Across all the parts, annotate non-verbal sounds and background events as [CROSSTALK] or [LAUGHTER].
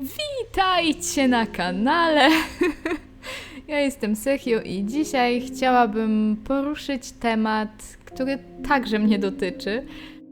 Witajcie na kanale! [LAUGHS] Ja jestem Sechio i dzisiaj chciałabym poruszyć temat, który także mnie dotyczy.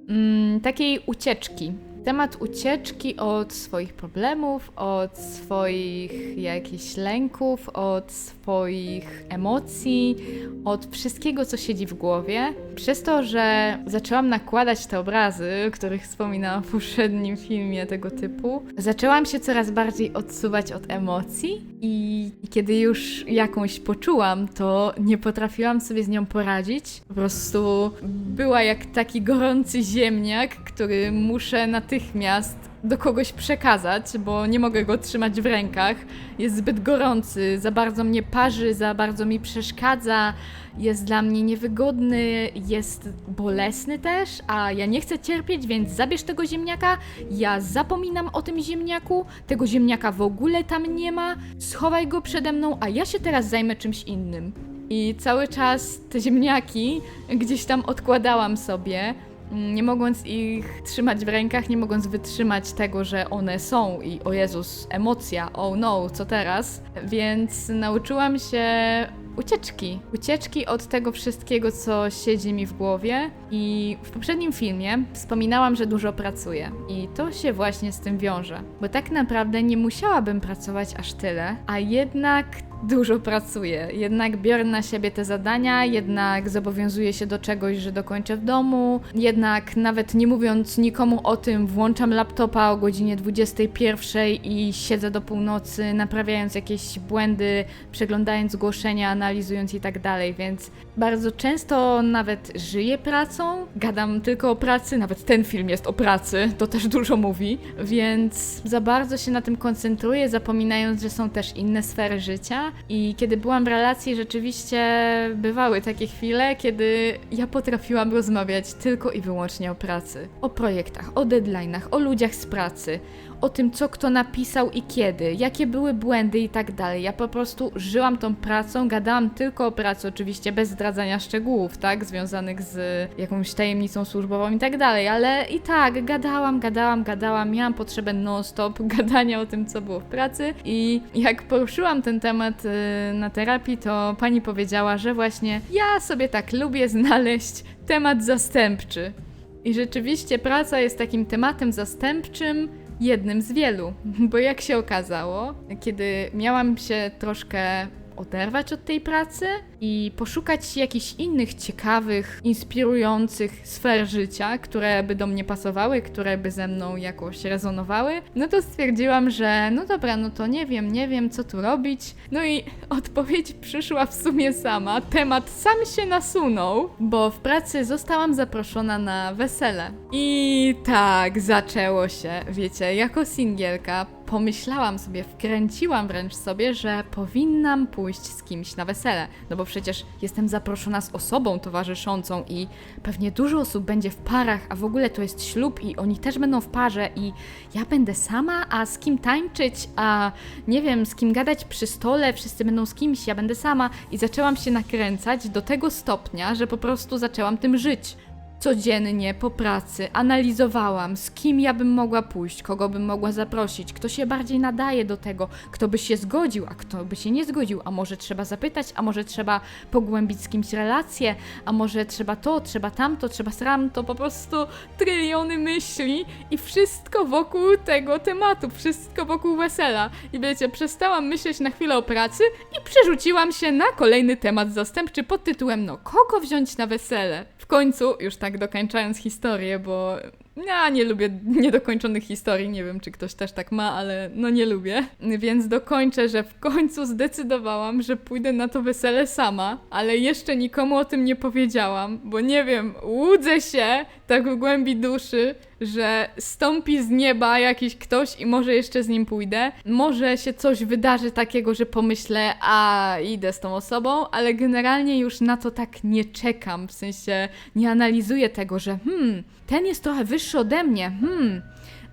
Mm, takiej ucieczki. Temat ucieczki od swoich problemów, od swoich jakichś lęków, od swoich emocji, od wszystkiego, co siedzi w głowie. Przez to, że zaczęłam nakładać te obrazy, o których wspominałam w poprzednim filmie tego typu, zaczęłam się coraz bardziej odsuwać od emocji i kiedy już jakąś poczułam, to nie potrafiłam sobie z nią poradzić. Po prostu była jak taki gorący ziemniak, który muszę natychmiast do kogoś przekazać, bo nie mogę go trzymać w rękach. Jest zbyt gorący, za bardzo mnie parzy, za bardzo mi przeszkadza, jest dla mnie niewygodny, jest bolesny też, a ja nie chcę cierpieć, więc zabierz tego ziemniaka. Ja zapominam o tym ziemniaku, tego ziemniaka w ogóle tam nie ma, schowaj go przede mną, a ja się teraz zajmę czymś innym. I cały czas te ziemniaki gdzieś tam odkładałam sobie, nie mogąc ich trzymać w rękach, nie mogąc wytrzymać tego, że one są i o Jezus, emocja, oh no, co teraz? Więc nauczyłam się ucieczki. Ucieczki od tego wszystkiego, co siedzi mi w głowie. I w poprzednim filmie wspominałam, że dużo pracuję. I to się właśnie z tym wiąże. Bo tak naprawdę nie musiałabym pracować aż tyle, a jednak dużo pracuję. Jednak biorę na siebie te zadania, jednak zobowiązuję się do czegoś, że dokończę w domu. Jednak nawet nie mówiąc nikomu o tym, włączam laptopa o godzinie 21 i siedzę do północy, naprawiając jakieś błędy, przeglądając zgłoszenia, analizując i tak dalej, więc bardzo często nawet żyję pracą, gadam tylko o pracy, nawet ten film jest o pracy, to też dużo mówi, więc za bardzo się na tym koncentruję, zapominając, że są też inne sfery życia. I kiedy byłam w relacji, rzeczywiście bywały takie chwile, kiedy ja potrafiłam rozmawiać tylko i wyłącznie o pracy, o projektach, o deadline'ach, o ludziach z pracy, o tym, co kto napisał i kiedy, jakie były błędy i tak dalej. Ja po prostu żyłam tą pracą, gadałam tylko o pracy, oczywiście bez zdradzania szczegółów, tak, związanych z jakąś tajemnicą służbową i tak dalej, ale i tak, gadałam, gadałam, gadałam, miałam potrzebę non-stop [LAUGHS] gadania o tym, co było w pracy i jak poruszyłam ten temat y, na terapii, to pani powiedziała, że właśnie ja sobie tak lubię znaleźć temat zastępczy. I rzeczywiście praca jest takim tematem zastępczym, jednym z wielu, [LAUGHS] bo jak się okazało, kiedy miałam się troszkę oderwać od tej pracy i poszukać jakichś innych ciekawych, inspirujących sfer życia, które by do mnie pasowały, które by ze mną jakoś rezonowały, no to stwierdziłam, że no dobra, no to nie wiem, nie wiem co tu robić. No i [LAUGHS] odpowiedź przyszła w sumie sama. Temat sam się nasunął, bo w pracy zostałam zaproszona na wesele. I tak zaczęło się, wiecie, jako singielka pomyślałam sobie, wkręciłam wręcz sobie, że powinnam pójść z kimś na wesele. No bo przecież jestem zaproszona z osobą towarzyszącą i pewnie dużo osób będzie w parach, a w ogóle to jest ślub i oni też będą w parze i ja będę sama, a z kim tańczyć, a nie wiem, z kim gadać przy stole, wszyscy będą z kimś, ja będę sama i zaczęłam się nakręcać do tego stopnia, że po prostu zaczęłam tym żyć codziennie po pracy analizowałam, z kim ja bym mogła pójść, kogo bym mogła zaprosić, kto się bardziej nadaje do tego, kto by się zgodził, a kto by się nie zgodził, a może trzeba zapytać, a może trzeba pogłębić z kimś relacje, a może trzeba to, trzeba tamto, trzeba sram, to po prostu tryliony myśli i wszystko wokół tego tematu, wszystko wokół wesela. I wiecie, przestałam myśleć na chwilę o pracy i przerzuciłam się na kolejny temat zastępczy pod tytułem no kogo wziąć na wesele? W końcu, już tak dokończając historię, bo ja nie lubię niedokończonych historii, nie wiem czy ktoś też tak ma, ale no nie lubię. Więc dokończę, że w końcu zdecydowałam, że pójdę na to wesele sama, ale jeszcze nikomu o tym nie powiedziałam, bo nie wiem, łudzę się tak w głębi duszy, że stąpi z nieba jakiś ktoś i może jeszcze z nim pójdę. Może się coś wydarzy takiego, że pomyślę, a idę z tą osobą, ale generalnie już na to tak nie czekam. W sensie nie analizuję tego, że hmm, ten jest trochę wyższy ode mnie, hmm.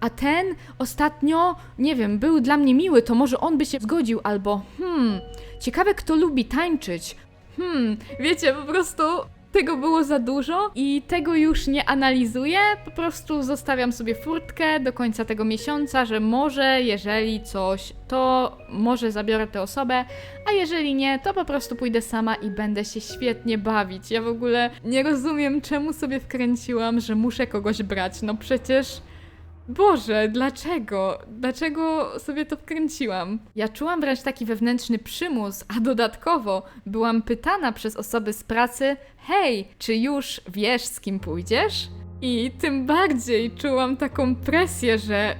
A ten ostatnio, nie wiem, był dla mnie miły, to może on by się zgodził, albo hmm, ciekawe kto lubi tańczyć. Hmm, wiecie, po prostu tego było za dużo i tego już nie analizuję. Po prostu zostawiam sobie furtkę do końca tego miesiąca, że może, jeżeli coś, to może zabiorę tę osobę, a jeżeli nie, to po prostu pójdę sama i będę się świetnie bawić. Ja w ogóle nie rozumiem, czemu sobie wkręciłam, że muszę kogoś brać. No przecież. Boże, dlaczego? Dlaczego sobie to wkręciłam? Ja czułam wręcz taki wewnętrzny przymus, a dodatkowo byłam pytana przez osoby z pracy: Hej, czy już wiesz, z kim pójdziesz? I tym bardziej czułam taką presję, że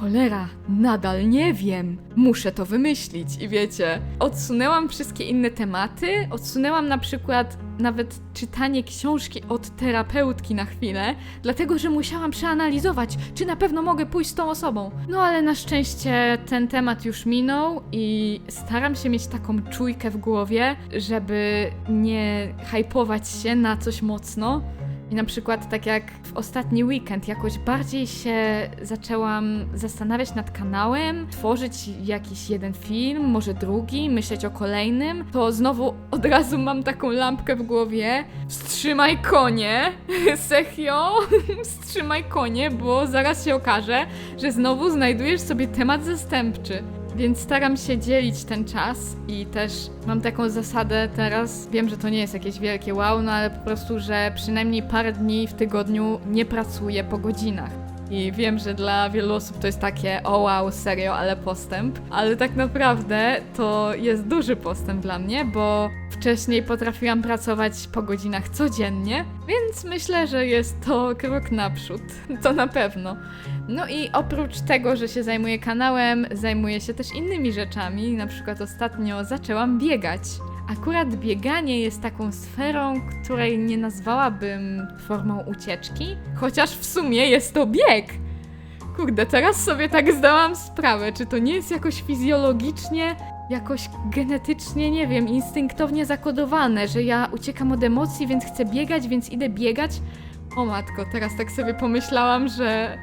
cholera, nadal nie wiem, muszę to wymyślić. I wiecie, odsunęłam wszystkie inne tematy, odsunęłam na przykład nawet czytanie książki od terapeutki na chwilę, dlatego że musiałam przeanalizować, czy na pewno mogę pójść z tą osobą. No ale na szczęście ten temat już minął i staram się mieć taką czujkę w głowie, żeby nie hypować się na coś mocno. I na przykład tak jak w ostatni weekend jakoś bardziej się zaczęłam zastanawiać nad kanałem, tworzyć jakiś jeden film, może drugi, myśleć o kolejnym, to znowu od razu mam taką lampkę w głowie. Wstrzymaj konie, [LAUGHS] Sechio, [LAUGHS] wstrzymaj konie, bo zaraz się okaże, że znowu znajdujesz sobie temat zastępczy. Więc staram się dzielić ten czas i też mam taką zasadę teraz. Wiem, że to nie jest jakieś wielkie wow, no ale po prostu, że przynajmniej parę dni w tygodniu nie pracuję po godzinach. I wiem, że dla wielu osób to jest takie, o wow, serio, ale postęp. Ale tak naprawdę to jest duży postęp dla mnie, bo wcześniej potrafiłam pracować po godzinach codziennie, więc myślę, że jest to krok naprzód. [LAUGHS] To na pewno. No i oprócz tego, że się zajmuję kanałem, zajmuję się też innymi rzeczami. Na przykład ostatnio zaczęłam biegać. Akurat bieganie jest taką sferą, której nie nazwałabym formą ucieczki, chociaż w sumie jest to bieg. Kurde, teraz sobie tak zdałam sprawę, czy to nie jest jakoś fizjologicznie, jakoś genetycznie, nie wiem, instynktownie zakodowane, że ja uciekam od emocji, więc chcę biegać, więc idę biegać. O matko, teraz tak sobie pomyślałam, że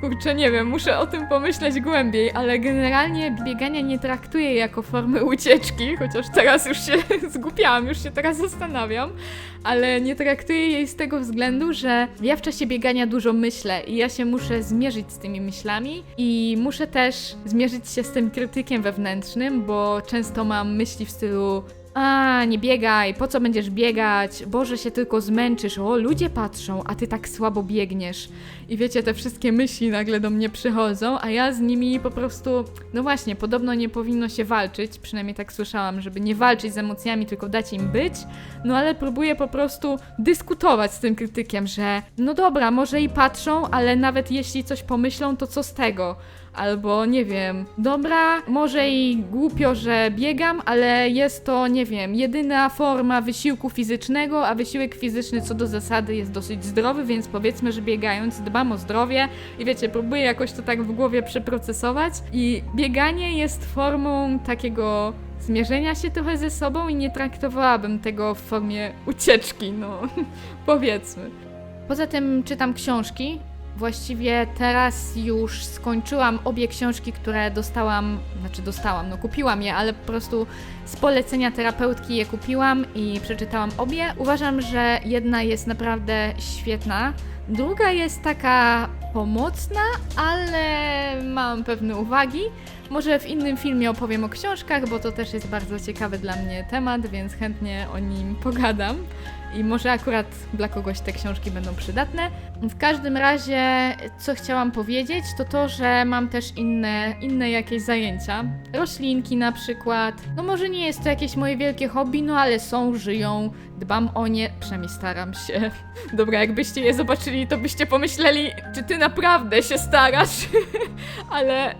Kurczę, nie wiem, muszę o tym pomyśleć głębiej, ale generalnie biegania nie traktuję jako formy ucieczki, chociaż teraz już się [LAUGHS] zgupiałam, już się teraz zastanawiam, ale nie traktuję jej z tego względu, że ja w czasie biegania dużo myślę i ja się muszę zmierzyć z tymi myślami i muszę też zmierzyć się z tym krytykiem wewnętrznym, bo często mam myśli w stylu a, nie biegaj, po co będziesz biegać? Boże, się tylko zmęczysz. O, ludzie patrzą, a ty tak słabo biegniesz. I wiecie, te wszystkie myśli nagle do mnie przychodzą, a ja z nimi po prostu. No właśnie, podobno nie powinno się walczyć, przynajmniej tak słyszałam, żeby nie walczyć z emocjami, tylko dać im być. No ale próbuję po prostu dyskutować z tym krytykiem, że no dobra, może i patrzą, ale nawet jeśli coś pomyślą, to co z tego? Albo nie wiem, dobra, może i głupio, że biegam, ale jest to, nie wiem, jedyna forma wysiłku fizycznego, a wysiłek fizyczny co do zasady jest dosyć zdrowy, więc powiedzmy, że biegając dbam o zdrowie i wiecie, próbuję jakoś to tak w głowie przeprocesować i bieganie jest formą takiego zmierzenia się trochę ze sobą i nie traktowałabym tego w formie ucieczki, no [LAUGHS] powiedzmy. Poza tym czytam książki. Właściwie teraz już skończyłam obie książki, które dostałam, znaczy dostałam, no kupiłam je, ale po prostu z polecenia terapeutki je kupiłam i przeczytałam obie. Uważam, że jedna jest naprawdę świetna, druga jest taka pomocna, ale mam pewne uwagi. Może w innym filmie opowiem o książkach, bo to też jest bardzo ciekawy dla mnie temat, więc chętnie o nim pogadam. I może akurat dla kogoś te książki będą przydatne. W każdym razie, co chciałam powiedzieć, to to, że mam też inne, inne jakieś zajęcia. Roślinki na przykład. No może nie jest to jakieś moje wielkie hobby, no ale są, żyją, dbam o nie, przynajmniej staram się. [LAUGHS] Dobra, jakbyście je zobaczyli, to byście pomyśleli, czy ty naprawdę się starasz. [LAUGHS] ale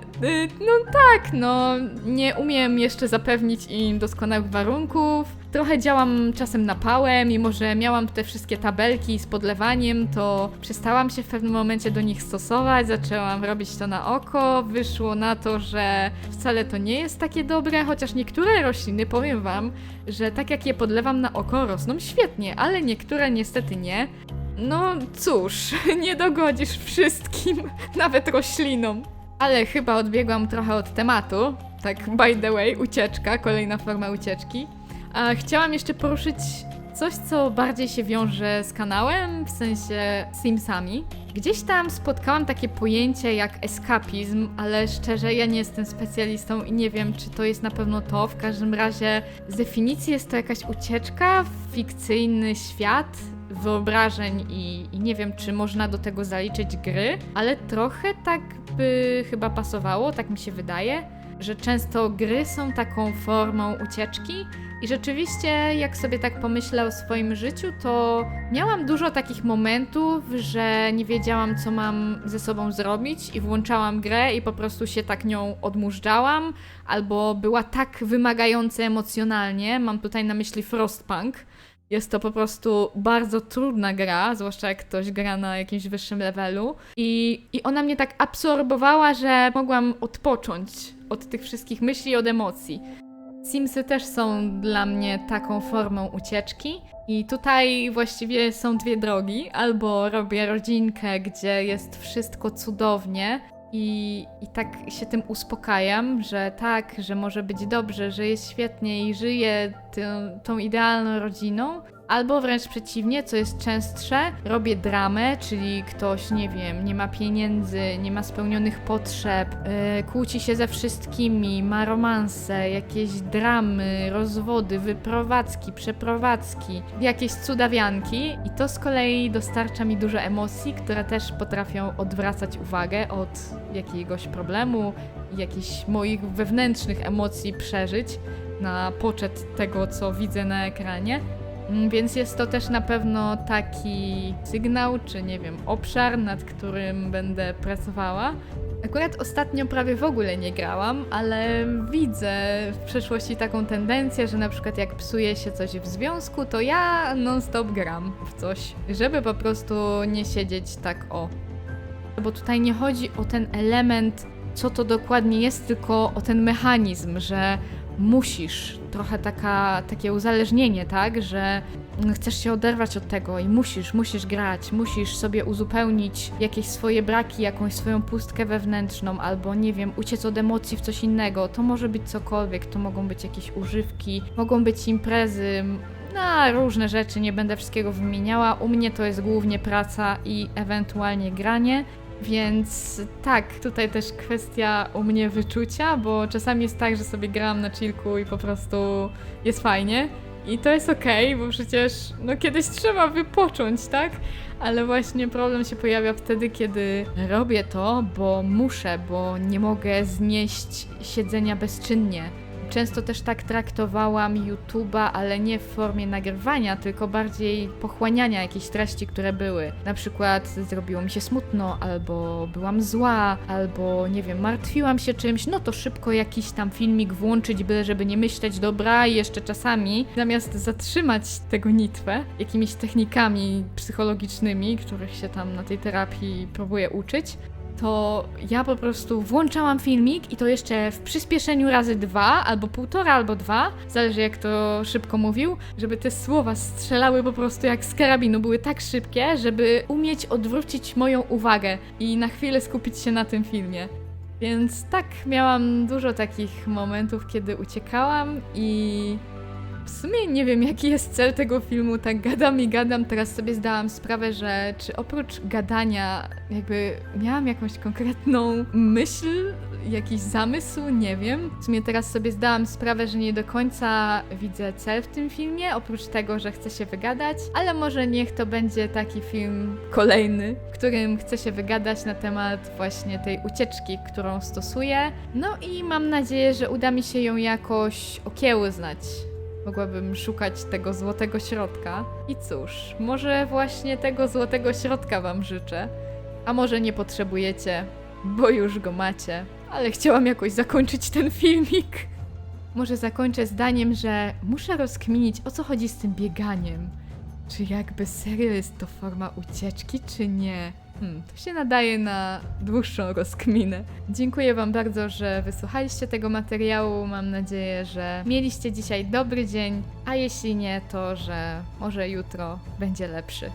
no tak, no nie umiem jeszcze zapewnić im doskonałych warunków. Trochę działam czasem napałem, mimo że miałam te wszystkie tabelki z podlewaniem, to przestałam się w pewnym momencie do nich stosować, zaczęłam robić to na oko. Wyszło na to, że wcale to nie jest takie dobre, chociaż niektóre rośliny, powiem wam, że tak jak je podlewam na oko, rosną świetnie, ale niektóre niestety nie. No cóż, [LAUGHS] nie dogodzisz wszystkim, [LAUGHS] nawet roślinom. Ale chyba odbiegłam trochę od tematu. Tak, by the way, ucieczka, kolejna forma ucieczki. A chciałam jeszcze poruszyć coś, co bardziej się wiąże z kanałem, w sensie Simsami. Gdzieś tam spotkałam takie pojęcie jak eskapizm, ale szczerze ja nie jestem specjalistą i nie wiem, czy to jest na pewno to. W każdym razie z definicji jest to jakaś ucieczka w fikcyjny świat, wyobrażeń i, i nie wiem, czy można do tego zaliczyć gry, ale trochę tak by chyba pasowało, tak mi się wydaje, że często gry są taką formą ucieczki. I rzeczywiście, jak sobie tak pomyślę o swoim życiu, to miałam dużo takich momentów, że nie wiedziałam, co mam ze sobą zrobić, i włączałam grę i po prostu się tak nią odmurzałam, albo była tak wymagająca emocjonalnie. Mam tutaj na myśli Frostpunk. Jest to po prostu bardzo trudna gra, zwłaszcza jak ktoś gra na jakimś wyższym levelu. I, I ona mnie tak absorbowała, że mogłam odpocząć od tych wszystkich myśli, od emocji. Simsy też są dla mnie taką formą ucieczki. I tutaj właściwie są dwie drogi. Albo robię rodzinkę, gdzie jest wszystko cudownie, i, I tak się tym uspokajam, że tak, że może być dobrze, że jest świetnie i żyję tą, tą idealną rodziną. Albo wręcz przeciwnie, co jest częstsze, robię dramę, czyli ktoś, nie wiem, nie ma pieniędzy, nie ma spełnionych potrzeb, yy, kłóci się ze wszystkimi, ma romanse, jakieś dramy, rozwody, wyprowadzki, przeprowadzki, jakieś cudawianki i to z kolei dostarcza mi dużo emocji, które też potrafią odwracać uwagę od jakiegoś problemu, jakichś moich wewnętrznych emocji przeżyć na poczet tego, co widzę na ekranie. Mm, Więc jest to też na pewno taki sygnał, czy nie wiem, obszar, nad którym będę pracowała. Akurat ostatnio prawie w ogóle nie grałam, ale widzę w przeszłości taką tendencję, że na przykład jak psuje się coś w związku, to ja non-stop gram w coś, żeby po prostu nie siedzieć tak o. Bo tutaj nie chodzi o ten element, co to dokładnie jest, tylko o ten mechanizm, że musisz, trochę taka, takie uzależnienie, tak, że chcesz się oderwać od tego i musisz, musisz grać, musisz sobie uzupełnić jakieś swoje braki, jakąś swoją pustkę wewnętrzną, albo nie wiem, uciec od emocji w coś innego. To może być cokolwiek, to mogą być jakieś używki, mogą być imprezy, no, różne rzeczy, nie będę wszystkiego wymieniała. U mnie to jest głównie praca i ewentualnie granie. Więc tak, tutaj też kwestia u mnie wyczucia, bo czasami jest tak, że sobie gram na chillku i po prostu jest fajnie. I to jest okej, bo przecież no kiedyś trzeba wypocząć, tak? Ale właśnie problem się pojawia wtedy, kiedy robię to, bo muszę, bo nie mogę znieść siedzenia bezczynnie. Często też tak traktowałam YouTube'a, ale nie w formie nagrywania, tylko bardziej pochłaniania jakichś treści, które były. Na przykład zrobiło mi się smutno, albo byłam zła, albo nie wiem, martwiłam się czymś, no to szybko jakiś tam filmik włączyć, byle żeby nie myśleć, dobra, i jeszcze czasami, zamiast zatrzymać tego nitwę jakimiś technikami psychologicznymi, których się tam na tej terapii próbuję uczyć, to ja po prostu włączałam filmik i to jeszcze w przyspieszeniu razy dwa, albo półtora, albo dwa, zależy jak to szybko mówił, żeby te słowa strzelały po prostu jak z karabinu, były tak szybkie, żeby umieć odwrócić moją uwagę i na chwilę skupić się na tym filmie. Więc tak, miałam dużo takich momentów, kiedy uciekałam i w sumie nie wiem, jaki jest cel tego filmu, tak gadam i gadam. Teraz sobie zdałam sprawę, że czy oprócz gadania, jakby miałam jakąś konkretną myśl, jakiś zamysł, nie wiem. W sumie teraz sobie zdałam sprawę, że nie do końca widzę cel w tym filmie, oprócz tego, że chcę się wygadać, ale może niech to będzie taki film kolejny, w którym chcę się wygadać na temat właśnie tej ucieczki, którą stosuję. No i mam nadzieję, że uda mi się ją jakoś okiełznać mogłabym szukać tego złotego środka. I cóż, może właśnie tego złotego środka Wam życzę. A może nie potrzebujecie, bo już go macie. Ale chciałam jakoś zakończyć ten filmik. Może zakończę zdaniem, że muszę rozkminić o co chodzi z tym bieganiem. Czy jakby serio jest to forma ucieczki, czy nie? Hmm, to się nadaje na dłuższą rozkminę. Dziękuję Wam bardzo, że wysłuchaliście tego materiału. Mam nadzieję, że mieliście dzisiaj dobry dzień, a jeśli nie, to że może jutro będzie lepszy.